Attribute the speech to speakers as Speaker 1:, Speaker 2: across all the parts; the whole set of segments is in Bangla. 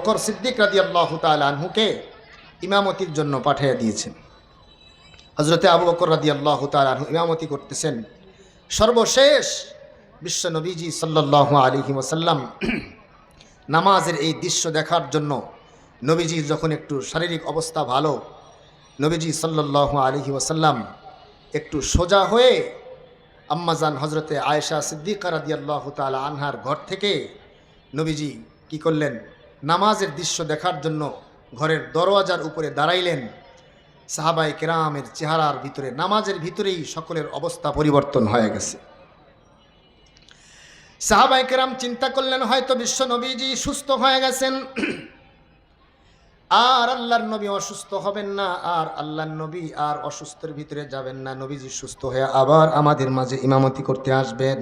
Speaker 1: বকর সিদ্দিক রাদি আল্লাহ আনহুকে ইমামতির জন্য পাঠিয়ে দিয়েছেন। হজরতে আবু বকর রাদি আল্লাহ আনহু ইমামতি করতেছেন। সর্বশেষ বিশ্ব নবীজি সাল্লাহ আলহি ওসাল্লাম নামাজের এই দৃশ্য দেখার জন্য নবীজি যখন একটু শারীরিক অবস্থা ভালো, নবীজি সাল্লাহ আলহি ওসাল্লাম একটু সোজা হয়ে আম্মাজান হজরতে আয়েশা সিদ্দিকা রাদিয়াল্লাহু তাআলা আনহার ঘর থেকে নবীজি কি করলেন? নামাজের দৃশ্য দেখার জন্য ঘরের দরওয়াজার উপরে দাঁড়াইলেন। সাহাবাই কেরামের চেহারার ভিতরে, নামাজের ভিতরেই সকলের অবস্থা পরিবর্তন হয়ে গেছে। সাহাবাই কেরাম চিন্তা করলেন, হয়তো বিশ্ব নবীজি সুস্থ হয়ে গেছেন। আর আল্লাহর নবী অসুস্থ হবেন না, আর আল্লাহর নবী আর অসুস্থের ভিতরে যাবেন না। নবীজি সুস্থ হয়ে আবার আমাদের মাঝে ইমামতি করতে আসবেন।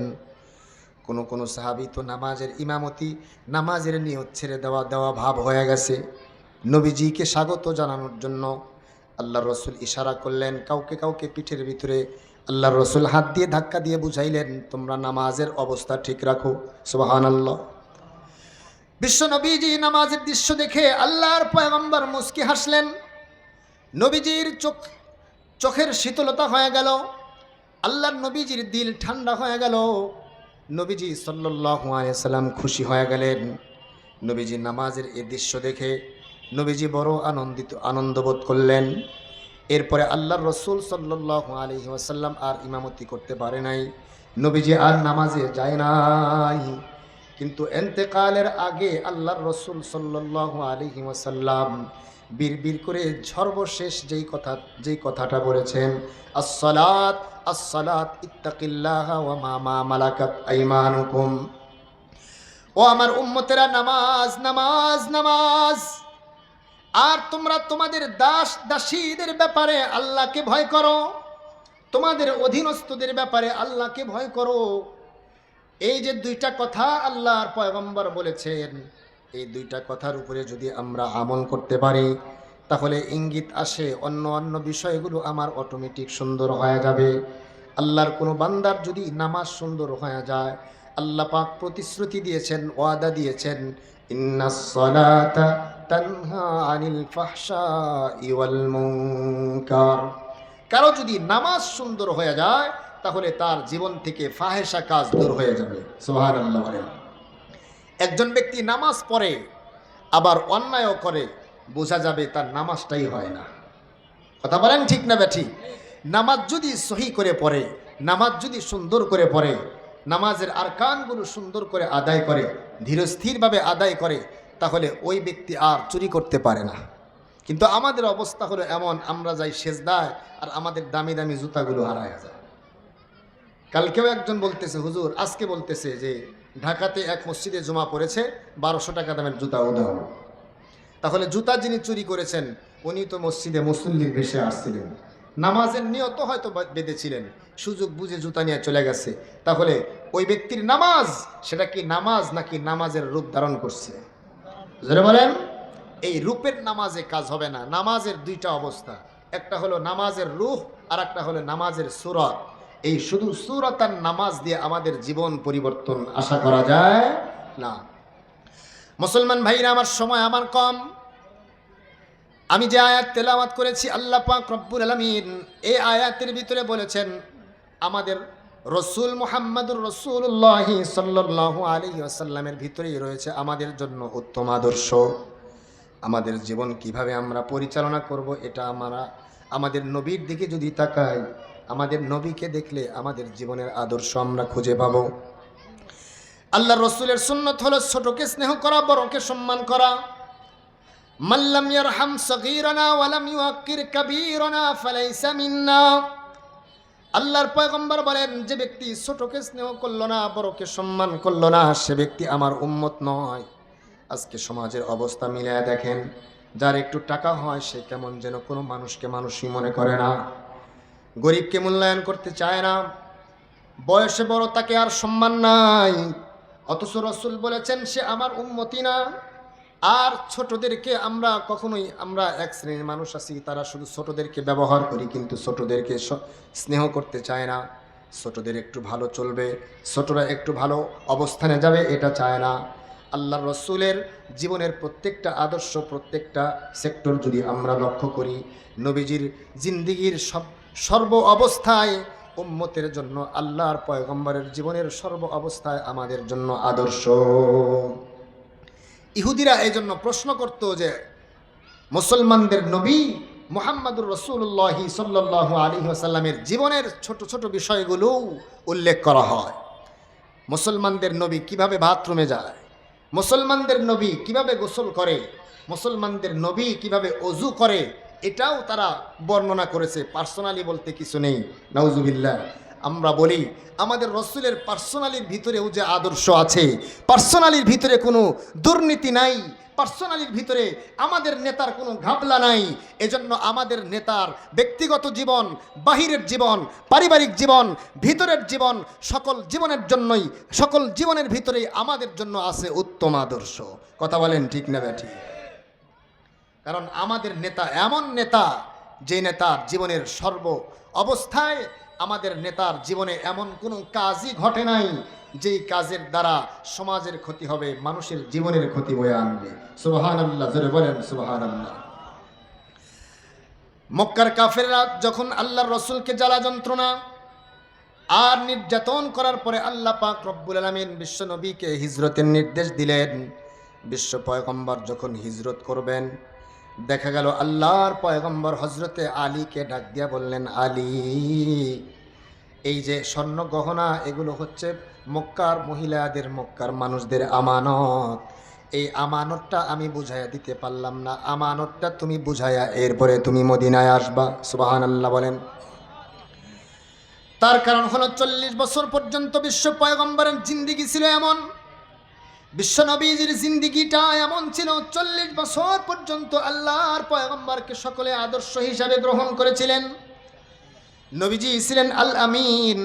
Speaker 1: কোনো কোনো সাহাবি তো নামাজের ইমামতি, নামাজের নিয়ত ছেড়ে দেওয়া দেওয়া ভাব হয়ে গেছে। নবীজিকে স্বাগত জানানোর জন্য আল্লাহ রসুল ইশারা করলেন, কাউকে কাউকে পিঠের ভিতরে আল্লাহ রসুল হাত দিয়ে ধাক্কা দিয়ে বুঝাইলেন, তোমরা নামাজের অবস্থা ঠিক রাখো। সুবাহান আল্লাহ বিশ্ব নবীজি নামাজের দৃশ্য দেখে আল্লাহর পয়গম্বর মুস্কি হাসলেন। নবীজির চোখ, চোখের শীতলতা হয়ে গেল। আল্লাহর নবীজির দিল ঠান্ডা হয়ে গেল। নবীজি সাল্লাম খুশি হয়ে গেলেন। নবীজি নামাজের এই দৃশ্য দেখে নবীজি বড় আনন্দিত, আনন্দবোধ করলেন। এরপরে আল্লাহর রসুল সাল্লাহ আলহি ওয়াসাল্লাম আর ইমামতি করতে পারে নাই। নবীজি আর নামাজে যায় নাই। কিন্তু এন্তেকালের আগে আল্লাহর রসুল সাল্লাহ আলহি ওয়াসাল্লাম বীর করে সর্বশেষ যেই কথা, যেই কথাটা বলেছেন, আসসালাত আসসালাত, ইত্তাকিল্লাহ ওয়া মা মালাকাত আইমানুকুম। ও আমার উম্মতেরা, নামাজ নামাজ নামাজ। আর তোমরা তোমাদের দাস, দাসীদের ব্যাপারে আল্লাহকে ভয় করো। তোমাদের অধীনস্থদের ব্যাপারে আল্লাহকে ভয় করো। এই যে দুইটা কথা আল্লাহর পয়গম্বর বলেছেন এই দুইটা কথার উপরে যদি আমরা আমল করতে পারি, তাহলে ইঙ্গিত আসে অন্য অন্য বিষয়গুলো আমার অটোমেটিক সুন্দর হয়ে যাবে। আল্লাহর কোনো বান্দার যদি নামাজ সুন্দর হয়ে যায়, আল্লাহ পাক প্রতিশ্রুতি দিয়েছেন, ওয়াদা দিয়েছেন কারও যদি নামাজ সুন্দর হয়ে যায়, তাহলে তার জীবন থেকে ফাহেসা কাজ দূর হয়ে যাবে। সুবহানাল্লাহ বলেন। একজন ব্যক্তি নামাজ পড়ে, আবার অন্যায়ও করে, বোঝা যাবে তার নামাজটাই হয় না। কথা বলেন ঠিক না ব্যাঠি? নামাজ যদি সহি করে পড়ে, নামাজ যদি সুন্দর করে পড়ে, নামাজের আরকানগুলো সুন্দর করে আদায় করে, ধীরস্থিরভাবে আদায় করে, তাহলে ওই ব্যক্তি আর চুরি করতে পারে না। কিন্তু আমাদের অবস্থা হলো এমন, আমরা যাই সেজদায়, আর আমাদের দামি দামি জুতাগুলো হারায় যায়। কালকেও একজন বলতেছে, হুজুর, আজকে বলতেছে যে ঢাকাতে এক মসজিদে জমা পড়েছে, বারোশো টাকা দামের জুতা উদাহ তাহলে জুতা যিনি চুরি করেছেন, উনি তো মসজিদে মুসল্লির ভেসে আসছিলেন। নামাজের নিয়ত হয়তো বেঁধেছিলেন, সুযোগ বুঝে জুতা নিয়ে চলে গেছে। তাহলে ওই ব্যক্তির নামাজ, সেটা কি নামাজ নাকি নামাজের রূপ ধারণ করছে? বলেন, এই রূপের নামাজে কাজ হবে না, নামাজের দুইটা অবস্থা। একটা হলো নামাজের রূহ আর একটা হলো নামাজের সুরত এই শুধু সুরত আর নামাজ দিয়ে আমাদের জীবন পরিবর্তন আশা করা যায় না। মুসলমান ভাইরা, আমার সময় আমার কম। আমি যে আয়াত তেলাওয়াত করেছি, আল্লাহ পাক রব্বুল আলমিন এই আয়াতের ভিতরে বলেছেন, আমাদের রসুল মোহাম্মদুর রসুল্লাহি সাল্লাহ আলী আসাল্লামের ভিতরেই রয়েছে আমাদের জন্য উত্তম আদর্শ। আমাদের জীবন কীভাবে আমরা পরিচালনা করব, এটা আমরা, আমাদের নবীর দিকে যদি তাকাই আমাদের নবীকে দেখলে আমাদের জীবনের আদর্শ আমরা খুঁজে পাবো। আল্লাহ রসুলের সুন্নত হলো ছোটকে স্নেহ করা, বড়কে সম্মান করা। মাল্লাম ইয়ারহাম সগীরানা ওয়ালাম ইউআক্কির কাবীরানা ফালাইসা মিন্না। আল্লাহর পয়গম্বর বলেন, যে ব্যক্তি ছোটকে স্নেহ করল না, বড়কে সম্মান করল না, সে ব্যক্তি আমার উম্মত নয়। আজকে সমাজের অবস্থা মিলিয়ে দেখেন, যার একটু টাকা হয়, সে কেমন যেন কোনো মানুষকে মানুষই মনে করে না। গরিবকে মূল্যায়ন করতে চায় না। বয়সে বড় তাকে আর সম্মান নাই। অথচ রসুল বলেছেন, সে আমার উন্মতি না। আর ছোটদেরকে আমরা কখনোই, আমরা এক শ্রেণির মানুষ আছি, তারা শুধু ছোটদেরকে ব্যবহার করি, কিন্তু ছোটদেরকে স্নেহ করতে চায় না। ছোটদের একটু ভালো চলবে, ছোটরা একটু ভালো অবস্থানে যাবে, এটা চায় না। আল্লাহ রসুলের জীবনের প্রত্যেকটা আদর্শ, প্রত্যেকটা সেক্টর যদি আমরা লক্ষ্য করি, নবীজির জিন্দিগির সব সর্ব অবস্থায় উম্মতের জন্য আল্লাহর পয়গম্বরের জীবনের সর্ব অবস্থায় আমাদের জন্য আদর্শ। ইহুদিরা এই জন্য প্রশ্ন করত যে, মুসলমানদের নবী মোহাম্মদুর রসুল্লাহি সাল্লাহ আলী আসাল্লামের জীবনের ছোট ছোট বিষয়গুলো উল্লেখ করা হয়। মুসলমানদের নবী কীভাবে বাথরুমে যায়? মুসলমানদের নবী কীভাবে গোসল করে? মুসলমানদের নবী কীভাবে অজু করে? এটাও তারা বর্ণনা করেছে পার্সোনালি বলতে কিছু নেই নওজুবিল্লাহ আমরা বলি, আমাদের রসুলের পার্সোনালির ভিতরেও যে আদর্শ আছে পার্সোনালির ভিতরে কোনো দুর্নীতি নাই পার্সোনালির ভিতরে আমাদের নেতার কোনো ঘাবলা নাই, এজন্য আমাদের নেতার ব্যক্তিগত জীবন, বাহিরের জীবন, পারিবারিক জীবন, ভিতরের জীবন সকল জীবনের জন্যই, সকল জীবনের ভিতরেই আমাদের জন্য আছে উত্তম আদর্শ। কথা বলেন ঠিক না ঠিক কারণ আমাদের নেতা এমন নেতা যে নেতার জীবনের সর্ব অবস্থায় আমাদের নেতার জীবনে এমন কোনো কাজই ঘটে নাই যেই কাজের দ্বারা সমাজের ক্ষতি হবে, মানুষের জীবনের ক্ষতি বয়ে আনবে। সুবাহান বলেন সুবাহান মক্কার কাফেররা যখন আল্লাহর রসুলকে জ্বালা যন্ত্রণা আর নির্যাতন করার পরে আল্লাহ পাক রব্বুল আলমিন বিশ্ব নবীকে হিজরতের নির্দেশ দিলেন। বিশ্ব পয়গম্বর যখন হিজরত করবেন দেখা গেল আল্লাহর পয়গম্বর হজরতে আলীকে ডাক দিয়া বললেন, আলী, এই যে স্বর্ণ গহনা, এগুলো হচ্ছে মক্কার মহিলাদের মক্কার মানুষদের আমানত। এই আমানতটা আমি বুঝাইয়া দিতে পারলাম না। আমানতটা তুমি বুঝাইয়া এরপরে তুমি মদিনায় আসবা। সুবাহান আল্লাহ বলেন। তার কারণ হলো চল্লিশ বছর পর্যন্ত বিশ্ব পয়গম্বরের জিন্দিগি ছিল এমন বিশ্বনবীজির জিন্দিগিটা এমন ছিল, চল্লিশ বছর পর্যন্ত আল্লাহর পয়গম্বরকে সকলে আদর্শ হিসাবে গ্রহণ করেছিলেন। নবীজি ছিলেন আল আমিন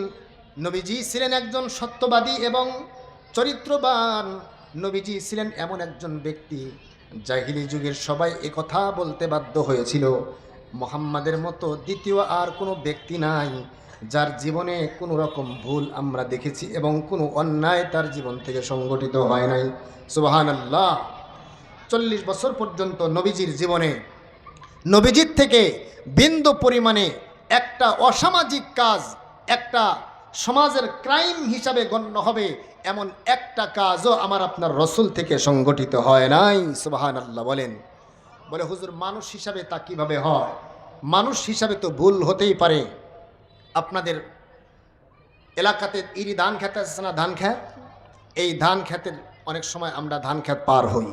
Speaker 1: নবীজি ছিলেন একজন সত্যবাদী এবং চরিত্রবান, নবীজি ছিলেন এমন একজন ব্যক্তি, জাহিলি যুগের সবাই কথা বলতে বাধ্য হয়েছিল। মোহাম্মদের মতো দ্বিতীয় আর কোনো ব্যক্তি নাই। যার জীবনে কোনো রকম ভুল আমরা দেখেছি এবং কোনো অন্যায় তার জীবন থেকে সংগঠিত হয় নাই। সুবাহান আল্লাহ চল্লিশ বছর পর্যন্ত নবীজির জীবনে নবীজির থেকে বিন্দু পরিমাণে একটা অসামাজিক কাজ, একটা সমাজের ক্রাইম হিসাবে গণ্য হবে এমন একটা কাজও আমার আপনার রসুল থেকে সংগঠিত হয় নাই সুবাহান আল্লাহ বলেন। বলে হুজুর, মানুষ হিসাবে তা কীভাবে হয়? মানুষ হিসাবে তো ভুল হতেই পারে। আপনাদের এলাকাতে ইরি ধান খেতে আছে না ধান খ্যাত এই ধান খেতের অনেক সময় আমরা ধান খেত পার হই।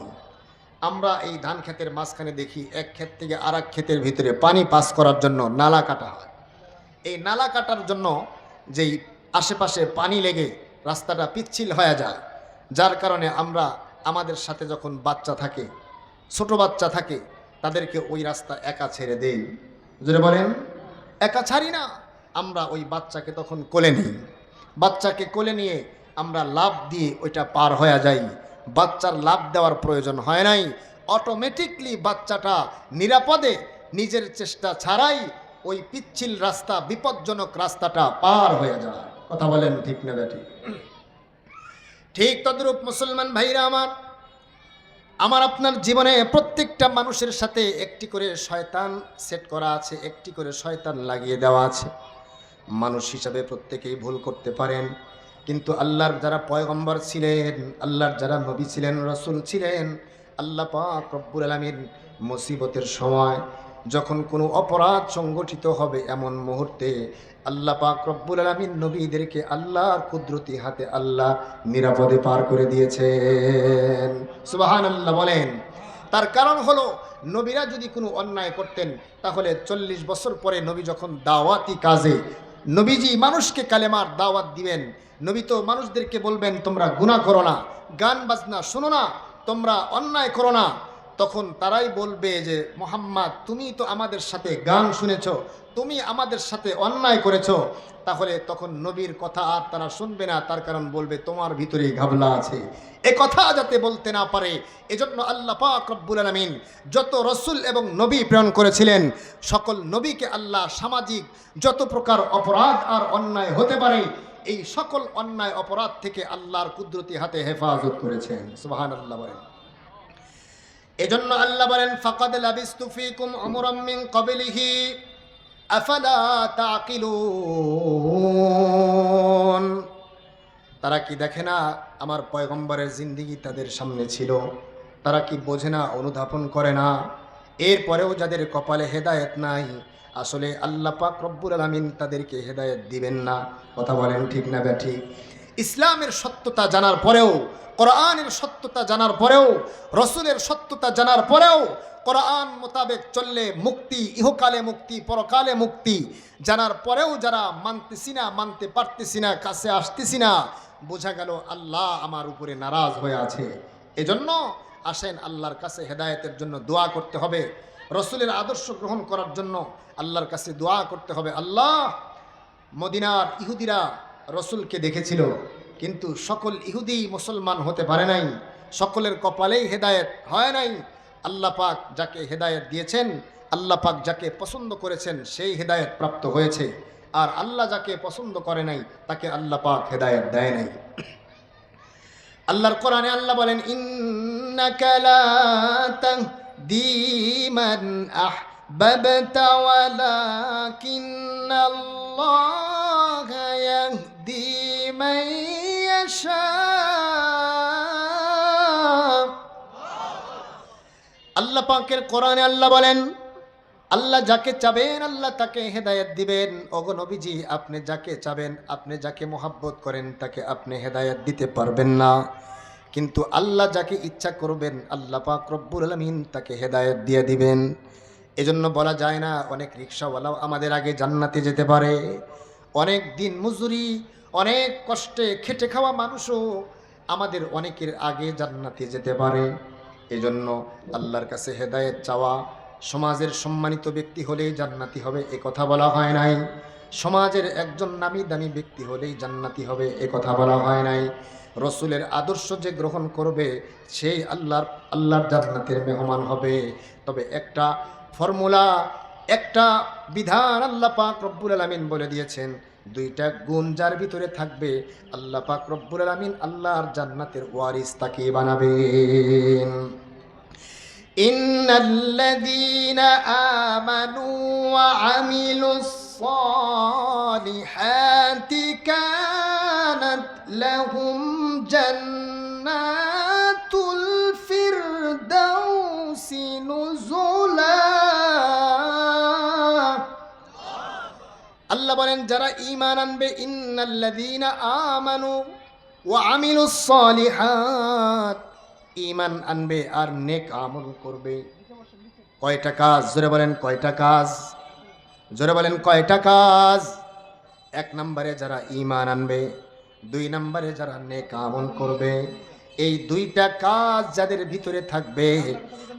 Speaker 1: আমরা এই ধান ক্ষেতের মাঝখানে দেখি এক ক্ষেত থেকে আর এক ক্ষেতের ভিতরে পানি পাস করার জন্য নালা কাটা হয়। এই নালা কাটার জন্য যেই আশেপাশে পানি লেগে রাস্তাটা পিচ্ছিল হয়ে যায়, যার কারণে আমরা আমাদের সাথে যখন বাচ্চা থাকে, ছোট বাচ্চা থাকে, তাদেরকে ওই রাস্তা একা ছেড়ে দেই। যদি বলেন, একা ছাড়ি না। আমরা ওই বাচ্চাকে তখন কোলে নিই। বাচ্চাকে কোলে নিয়ে আমরা লাভ দিয়ে ওইটা পার হয়ে যাই। বাচ্চার লাভ দেওয়ার প্রয়োজন হয় নাই। অটোমেটিকলি বাচ্চাটা নিরাপদে নিজের চেষ্টা ছাড়াই ওই পিচ্ছিল রাস্তা, বিপজ্জনক রাস্তাটা পার হয়ে যায়। কথা বলেন ঠিক না ব্যাটি? ঠিক তদ্রূপ মুসলমান ভাইরা আমার আমার আপনার জীবনে প্রত্যেকটা মানুষের সাথে একটি করে শয়তান সেট করা আছে, একটি করে শয়তান লাগিয়ে দেওয়া আছে। মানুষ হিসাবে প্রত্যেকেই ভুল করতে পারেন। কিন্তু আল্লাহর যারা পয়গম্বর ছিলেন, আল্লাহর যারা নবী ছিলেন, রসুল ছিলেন, আল্লাহ পাক রব্বুল আলমীর মুসিবতের সময় যখন কোনো অপরাধ সংগঠিত হবে এমন মুহূর্তে আল্লাহ পাক রব্বুল আলমীর নবীদেরকে আল্লাহর কুদরতি হাতে আল্লাহ নিরাপদে পার করে দিয়েছেন। সুবাহান আল্লাহ বলেন। তার কারণ হলো, নবীরা যদি কোনো অন্যায় করতেন, তাহলে চল্লিশ বছর পরে নবী যখন দাওয়াতি কাজে নবীজি মানুষকে কালেমার দাওয়াত দিবেন। নবী তো মানুষদেরকে বলবেন, তোমরা গুণা করো না, গান বাজনা শোনো না, তোমরা অন্যায় করো না। তখন তারাই বলবে যে, মোহাম্মদ, তুমি তো আমাদের সাথে গান শুনেছ তুমি আমাদের সাথে অন্যায় করেছ, তাহলে তখন নবীর কথা আর তারা শুনবে না, তার কারণ বলবে, তোমার ভিতরেই ঘাবলা আছে। এ কথা যাতে বলতে না পারে, এজন্য আল্লাহ পাক রব্বুল আলমিন যত রসুল এবং নবী প্রেরণ করেছিলেন, সকল নবীকে আল্লাহ সামাজিক যত প্রকার অপরাধ আর অন্যায় হতে পারে, এই সকল অন্যায় অপরাধ থেকে আল্লাহর কুদরতি হাতে হেফাজত করেছেন। সুবাহান আল্লাহ বলেন। এজন্য আল্লাহ বলেন, ফাকাদ লাবিস্তু ফিকুম উমরাম মিন ক্বাবলিহি। আফালা তারা কি দেখে না আমার পয়গম্বরের জিন্দিগি তাদের সামনে ছিল? তারা কি বোঝে না, অনুধাবন করে না? এরপরেও যাদের কপালে হেদায়েত নাই, আসলে আল্লাহ পাক রব্বুল আলামিন তাদেরকে হেদায়েত দিবেন না। কথা বলেন ঠিক না ব্যাঠি? ইসলামের সত্যতা জানার পরেও, কোরআনের সত্যতা জানার পরেও, রসুলের সত্যতা জানার পরেও কোরআন মোতাবেক চললে মুক্তি, ইহকালে মুক্তি, পরকালে মুক্তি। জানার পরেও যারা মানতেছি না, মানতে পারতেছি না, কাছে আসতেছি না, বোঝা গেল আল্লাহ আমার উপরে নারাজ হয়ে আছে। এজন্য আসেন আল্লাহর কাছে হেদায়েতের জন্য দোয়া করতে হবে। রসুলের আদর্শ গ্রহণ করার জন্য আল্লাহর কাছে দোয়া করতে হবে। আল্লাহ মদিনার ইহুদিরা রসুলকে দেখেছিল, কিন্তু সকল ইহুদি মুসলমান হতে পারে নাই। সকলের কপালেই হেদায়েত হয় নাই। আল্লাহ পাক যাকে হেদায়েত দিয়েছেন, আল্লাহ পাক যাকে পছন্দ করেছেন, সেই হেদায়েত প্রাপ্ত হয়েছে। আর আল্লাহ যাকে পছন্দ করে নাই, তাকে আল্লাহ পাক হেদায়েত দেয় নাই। আল্লাহর কোরআনে আল্লাহ বলেন, ইন্নাকা লা তাহদি মান আল্লাহ পাকের কোরআনে আল্লাহ বলেন, আল্লাহ যাকে চাবেন, আল্লাহ তাকে হেদায়ত দিবেন। নবীজি, আপনি যাকে চাবেন, আপনি যাকে মোহাব্বত করেন, তাকে আপনি হেদায়ত দিতে পারবেন না। কিন্তু আল্লাহ যাকে ইচ্ছা করবেন, আল্লাহ পাক রব্বুল আলমিন তাকে হেদায়ত দিয়ে দিবেন। এজন্য বলা যায় না, অনেক রিক্সাওয়ালাও আমাদের আগে জান্নাতে যেতে পারে। অনেক দিন মজুরি, অনেক কষ্টে খেটে খাওয়া মানুষও আমাদের অনেকের আগে জান্নাতে যেতে পারে। এজন্য আল্লাহর কাছে হেদায়েত চাওয়া, সমাজের সম্মানিত ব্যক্তি হলেই জান্নাতি হবে, এ কথা বলা হয় নাই। সমাজের একজন নামি দামি ব্যক্তি হলেই জান্নাতি হবে, এ কথা বলা হয় নাই। রসুলের আদর্শ যে গ্রহণ করবে, সেই আল্লাহর আল্লাহর জান্নাতের মেহমান হবে। তবে একটা ফর্মুলা, একটা বিধান আল্লাহ পাক রব্বুল আলামিন বলে দিয়েছেন দুইটা গুণ যার ভিতরে থাকবে আল্লাহ পাক রব্বুল আলামিন আল্লাহর জান্নাতের ওয়ারিস তাকে বানাবেন إن الذين آمنوا وعملوا الصالحات كانت لهم جنات আল্লাহ বলেন, যারা ইমান আনবে, ইন্নাল্লাযীনা আমানু আমিলুস সালিহাত, ঈমান আনবে আর নেক আমল করবে। কয়টা কাজ? জোরে বলেন, কয়টা কাজ? জোরে বলেন, কয়টা কাজ? এক নম্বরে যারা ইমান আনবে, দুই নম্বরে যারা নেক আমল করবে। এই দুইটা কাজ যাদের ভিতরে থাকবে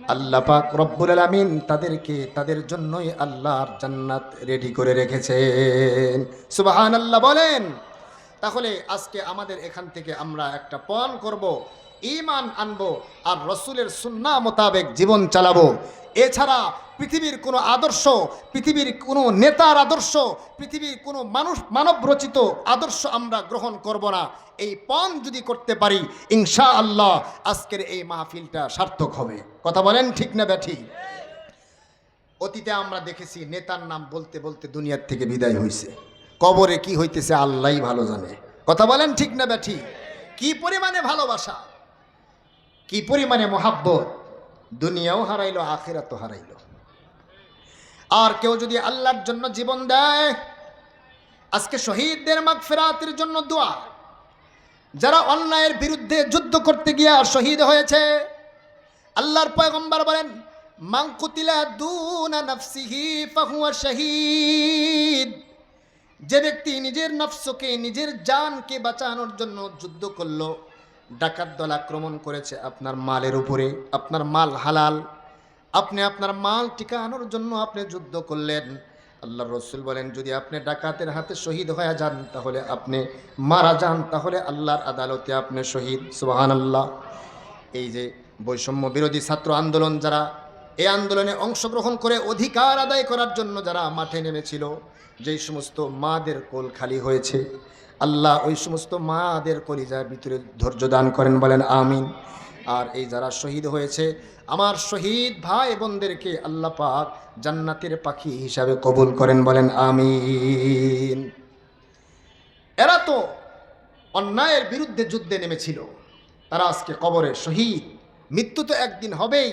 Speaker 1: আল্লাহ পাক রব্বুল আলামিন তাদেরকে তাদের জন্যই আল্লাহর জান্নাত রেডি করে রেখেছেন। সুবাহান আল্লাহ বলেন। তাহলে আজকে আমাদের এখান থেকে আমরা একটা পণ করব ইমান আনব আর রসুলের সুন্না মোতাবেক জীবন চালাবো। এছাড়া পৃথিবীর কোনো আদর্শ, পৃথিবীর কোনো নেতার আদর্শ, পৃথিবীর কোনো মানুষ, মানব রচিত আদর্শ আমরা গ্রহণ করব না। এই পণ যদি করতে পারি ইনশা আল্লাহ আজকের এই মাহফিলটা সার্থক হবে। কথা বলেন ঠিক না ব্যাঠি? অতীতে আমরা দেখেছি নেতার নাম বলতে বলতে দুনিয়ার থেকে বিদায় হয়েছে কবরে কি হইতেছে আল্লাহই ভালো জানে। কথা বলেন ঠিক না ব্যাঠি? কি পরিমাণে ভালোবাসা, কি পরিমাণে মহাব্বত, দুনিয়াও হারাইলো, আখেরাতও হারাইলো। আর কেউ যদি আল্লাহর জন্য জীবন দেয়, আজকে শহীদদের মাগফিরাতের জন্য দোয়া। যারা অন্যায়ের বিরুদ্ধে যুদ্ধ করতে গিয়া শহীদ হয়েছে, আল্লাহর পয়গম্বর বলেন নাফসিহি ফাহুয়া যে ব্যক্তি নিজের নফসকে, নিজের জানকে বাঁচানোর জন্য যুদ্ধ করল, ডাকাত দল আক্রমণ করেছে আপনার মালের উপরে, আপনার মাল হালাল। আপনি আপনার মাল টিকানোর জন্য আপনি যুদ্ধ করলেন। আল্লাহ রসুল বলেন, যদি আপনি ডাকাতের হাতে শহীদ হয়ে যান, তাহলে আপনি মারা যান, তাহলে আল্লাহর আদালতে আপনি শহীদ। সুবাহান আল্লাহ এই যে বৈষম্য বিরোধী ছাত্র আন্দোলন যারা, এই আন্দোলনে অংশগ্রহণ করে অধিকার আদায় করার জন্য যারা মাঠে নেমেছিল, যেই সমস্ত মাদের কোল খালি হয়েছে, আল্লাহ ওই সমস্ত মাদের কলিজার ভিতরে ধৈর্য দান করেন, বলেন আমিন। আর এই যারা শহীদ হয়েছে, আমার শহীদ ভাই বোনদেরকে আল্লাহ পাক জান্নাতের পাখি হিসাবে কবুল করেন, বলেন আমিন। এরা তো অন্যায়ের বিরুদ্ধে যুদ্ধে নেমেছিল। তারা আজকে কবরে শহীদ। মৃত্যু তো একদিন হবেই,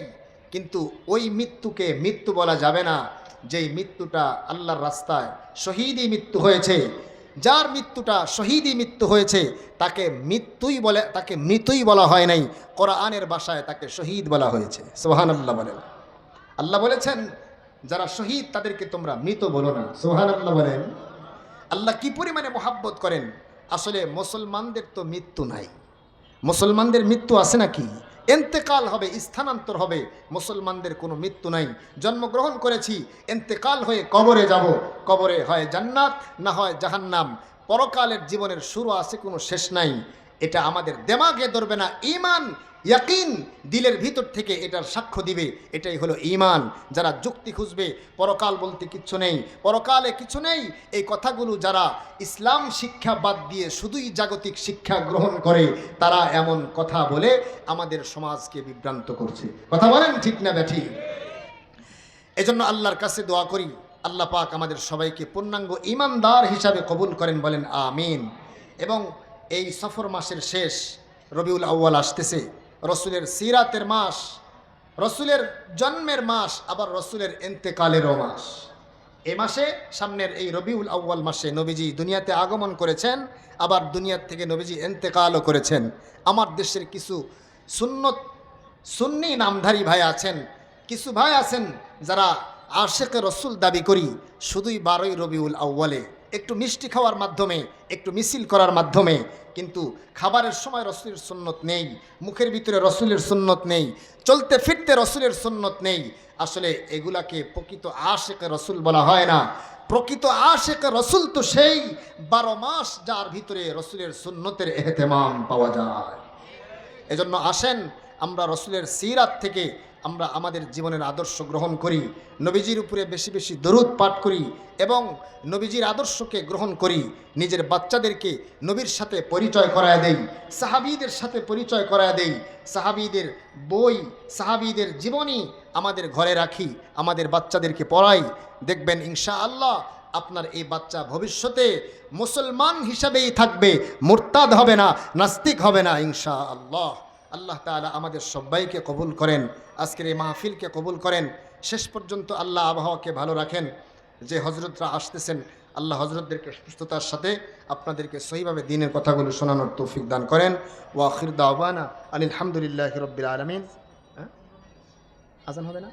Speaker 1: কিন্তু ওই মৃত্যুকে মৃত্যু বলা যাবে না। যেই মৃত্যুটা আল্লাহর রাস্তায় শহীদই মৃত্যু হয়েছে যার মৃত্যুটা শহীদই মৃত্যু হয়েছে, তাকে মৃত্যুই বলে, তাকে মৃত্যুই বলা হয় নাই, কোরআনের বাসায় তাকে শহীদ বলা হয়েছে। সোহান আল্লাহ বলেন। আল্লাহ বলেছেন, যারা শহীদ তাদেরকে তোমরা মৃত বলো না। সোহান আল্লাহ বলেন। আল্লাহ কি পরিমাণে মোহাব্বত করেন? আসলে মুসলমানদের তো মৃত্যু নাই। মুসলমানদের মৃত্যু আছে নাকি? এন্তেকাল হবে, স্থানান্তর হবে। মুসলমানদের কোনো মৃত্যু নাই। জন্মগ্রহণ করেছি, এন্তেকাল হয়ে কবরে যাব। কবরে হয় জান্নাত, না হয় জাহান্নাম। পরকালের জীবনের শুরু আছে কোনো শেষ নাই। এটা আমাদের দেমাগে ধরবে না। ইমান ইয়াকিন দিলের ভিতর থেকে এটার সাক্ষ্য দিবে, এটাই হলো ইমান যারা যুক্তি খুঁজবে, পরকাল বলতে কিচ্ছু নেই। পরকালে কিছু নেই, এই কথাগুলো যারা ইসলাম শিক্ষা বাদ দিয়ে শুধুই জাগতিক শিক্ষা গ্রহণ করে, তারা এমন কথা বলে আমাদের সমাজকে বিভ্রান্ত করছে। কথা বলেন ঠিক না ব্যাঠি? এজন্য আল্লাহর কাছে দোয়া করি, আল্লাহ পাক আমাদের সবাইকে পূর্ণাঙ্গ ইমানদার হিসাবে কবুল করেন, বলেন আমিন। এবং এই সফর মাসের শেষ, রবিউল আউ্য়াল আসতেছে। রসুলের সিরাতের মাস, রসুলের জন্মের মাস, আবার রসুলের এন্তেকালেরও মাস। এ মাসে সামনের এই রবিউল আউ্য়াল মাসে নবীজি দুনিয়াতে আগমন করেছেন, আবার দুনিয়ার থেকে নবীজি এন্তেকালও করেছেন। আমার দেশের কিছু সুন্নত, সুন্নি নামধারী ভাই আছেন, কিছু ভাই আছেন যারা আশেকে রসুল দাবি করি, শুধুই বারোই রবিউল আউ্বালে একটু মিষ্টি খাওয়ার মাধ্যমে, একটু মিছিল করার মাধ্যমে, কিন্তু খাবারের সময় রসুলের সুন্নত নেই, মুখের ভিতরে রসুলের সুন্নত নেই, চলতে ফিরতে রসুলের সুন্নত নেই। আসলে এগুলাকে প্রকৃত আশেকে রসুল বলা হয় না। প্রকৃত আশেক রসুল তো সেই বারো মাস যার ভিতরে রসুলের সুন্নতের এহতেমাম পাওয়া যায়। এজন্য আসেন আমরা রসুলের সিরাত থেকে আমরা আমাদের জীবনের আদর্শ গ্রহণ করি, নবীজির উপরে বেশি বেশি দরুদ পাঠ করি এবং নবীজির আদর্শকে গ্রহণ করি, নিজের বাচ্চাদেরকে নবীর সাথে পরিচয় করায় দেই, সাহাবিদের সাথে পরিচয় করায় দেই, সাহাবিদের বই, সাহাবিদের জীবনী আমাদের ঘরে রাখি, আমাদের বাচ্চাদেরকে পড়াই। দেখবেন ইনশা আল্লাহ আপনার এই বাচ্চা ভবিষ্যতে মুসলমান হিসাবেই থাকবে, মুরতাদ হবে না, নাস্তিক হবে না ইনশা আল্লাহ আল্লাহ তাআলা আমাদের সবাইকে কবুল করেন, আজকের এই মাহফিলকে কবুল করেন। শেষ পর্যন্ত আল্লাহ আবহাওয়াকে ভালো রাখেন। যে হজরতরা আসতেছেন, আল্লাহ হজরতদেরকে সুস্থতার সাথে আপনাদেরকে সহিভাবে দিনের কথাগুলো শোনানোর তৌফিক দান করেন। ও আখির দাওয়ানা আলহামদুলিল্লাহ রব্বিল আলমিন। হ্যাঁ? আজান হবে না?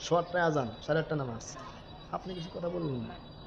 Speaker 1: সোয়ারটায় আজান, সাড়ে আটটা নামাজ। আপনি কিছু কথা বলুন না।